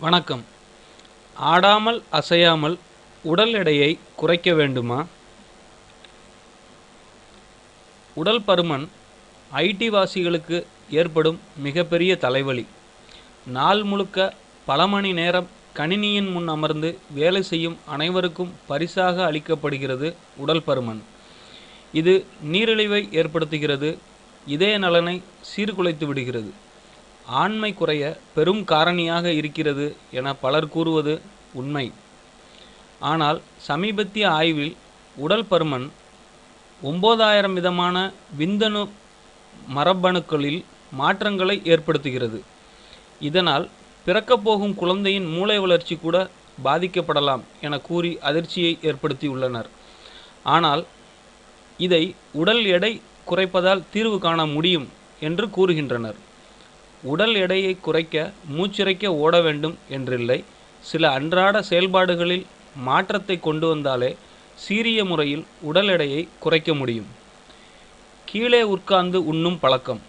வணக்கம். ஆடாமல் அசையாமல் உடல் எடையை குறைக்க வேண்டுமா? உடல் பருமன் ஐடி வாசிகளுக்கு ஏற்படும் மிகப்பெரிய தலைவலி. நாள் முழுக்க பல மணி நேரம் கணினியின் முன் அமர்ந்து வேலை செய்யும் அனைவருக்கும் பரிசாக அளிக்கப்படுகிறது உடல் பருமன். இது நீரிழிவை ஏற்படுத்துகிறது இதய நலனை சீர்குலைத்து விடுகிறது. ஆண்மை குறைய பெரும் காரணியாக இருக்கிறது என பலர் கூறுவது உண்மை. ஆனால் சமீபத்திய ஆய்வில் உடல் பருமன் ஒம்பதாயிரம் விதமான விந்தணு மரபணுக்களில் மாற்றங்களை ஏற்படுத்துகிறது. இதனால் பிறக்கப் போகும் குழந்தையின் மூளை வளர்ச்சி கூட பாதிக்கப்படலாம் என கூறி அதிர்ச்சியை ஏற்படுத்தியுள்ளனர். ஆனால் இதை உடல் எடை குறைப்பதால் தீர்வு காண முடியும் என்று கூறுகின்றனர். உடல் எடையை குறைக்க மூச்சிறைக்க ஓட வேண்டும் என்றில்லை. சில அன்றாட செயல்பாடுகளில் மாற்றத்தை கொண்டு வந்தாலே சீரிய முறையில் உடல் எடையை குறைக்க முடியும். கீழே உட்கார்ந்து உண்ணும் பழக்கம்.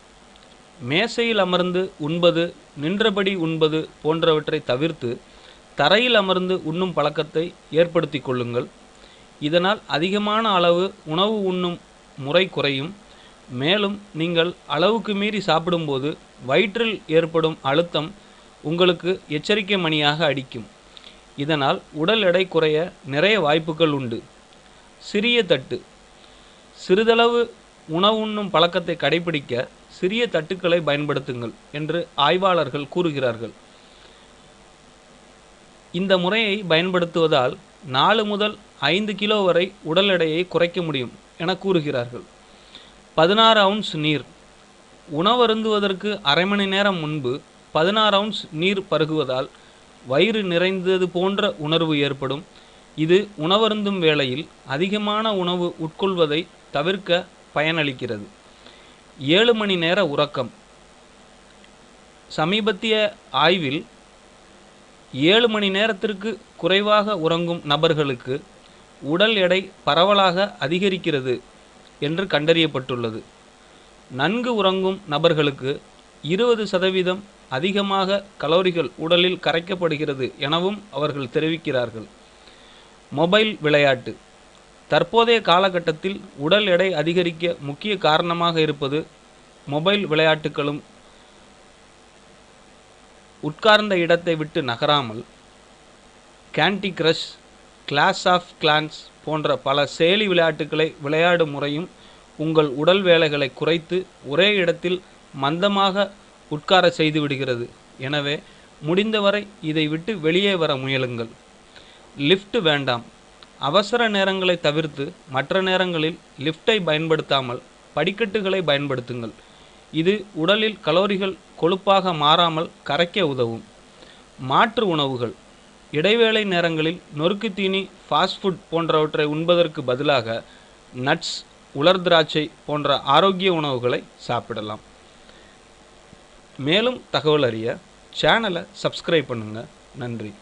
மேசையில் அமர்ந்து உண்பது நின்றபடி உண்பது போன்றவற்றை தவிர்த்து தரையில் அமர்ந்து உண்ணும் பழக்கத்தை ஏற்படுத்தி கொள்ளுங்கள். இதனால் அதிகமான அளவு உணவு உண்ணும் முறை குறையும். மேலும் நீங்கள் அளவுக்கு மீறி சாப்பிடும்போது வயிற்றில் ஏற்படும் அழுத்தம் உங்களுக்கு எச்சரிக்கை மணியாக அடிக்கும். இதனால் உடல் எடை குறைய நிறைய வாய்ப்புகள் உண்டு. சிறிய தட்டு. சிறிதளவு உணவு உண்ணும் பழக்கத்தை கடைபிடிக்க சிறிய தட்டுக்களை பயன்படுத்துங்கள் என்று ஆய்வாளர்கள் கூறுகிறார்கள். இந்த முறையை பயன்படுத்துவதால் நாலு முதல் ஐந்து கிலோ வரை உடல் எடையை குறைக்க முடியும் என கூறுகிறார்கள். பதினாறு அவுன்ஸ் நீர். உணவருந்துவதற்கு அரை மணி நேரம் முன்பு பதினாறு அவுன்ஸ் நீர் பருகுவதால் வயிறு நிறைந்தது போன்ற உணர்வு ஏற்படும். இது உணவருந்தும் வேளையில் அதிகமான உணவு உட்கொள்வதை தவிர்க்க பயனளிக்கிறது. ஏழு மணி நேர உறக்கம். சமீபத்திய ஆய்வில் ஏழு மணி நேரத்திற்கு குறைவாக உறங்கும் நபர்களுக்கு உடல் எடை பரவலாக அதிகரிக்கிறது. என்று கண்டறியப்பட்டுள்ளது. நன்கு உறங்கும் நபர்களுக்கு இருபது சதவீதம் அதிகமாக கலோரிகள் உடலில் கரைக்கப்படுகிறது எனவும் அவர்கள் தெரிவிக்கிறார்கள். மொபைல் விளையாட்டு. தற்போதைய காலகட்டத்தில் உடல் எடை அதிகரிக்க முக்கிய காரணமாக இருப்பது மொபைல் விளையாட்டுகளும் உட்கார்ந்த இடத்தை விட்டு நகராமல் candy crush clash of clans போன்ற பல செயலி விளையாட்டுகளை விளையாடும் முறையும் உங்கள் உடல் வேலைகளை குறைத்து ஒரே இடத்தில் மந்தமாக உட்கார செய்து விடுகிறது. எனவே முடிந்தவரை இதை விட்டு வெளியே வர முயலுங்கள். லிஃப்ட் வேண்டாம். அவசர நேரங்களை தவிர்த்து மற்ற நேரங்களில் லிஃப்டை பயன்படுத்தாமல் படிக்கட்டுகளை பயன்படுத்துங்கள். இது உடலில் கலோரிகள் கொழுப்பாக மாறாமல் கரைக்க உதவும். மாற்று உணவுகள். இடைவேளை நேரங்களில் நொறுக்கு தீனி ஃபாஸ்ட் ஃபுட் போன்றவற்றை உண்பதற்கு பதிலாக நட்ஸ் உலர் திராட்சை போன்ற ஆரோக்கிய உணவுகளை சாப்பிடலாம். மேலும் தகவல் அறிய சேனலை சப்ஸ்கிரைப் பண்ணுங்கள் நன்றி.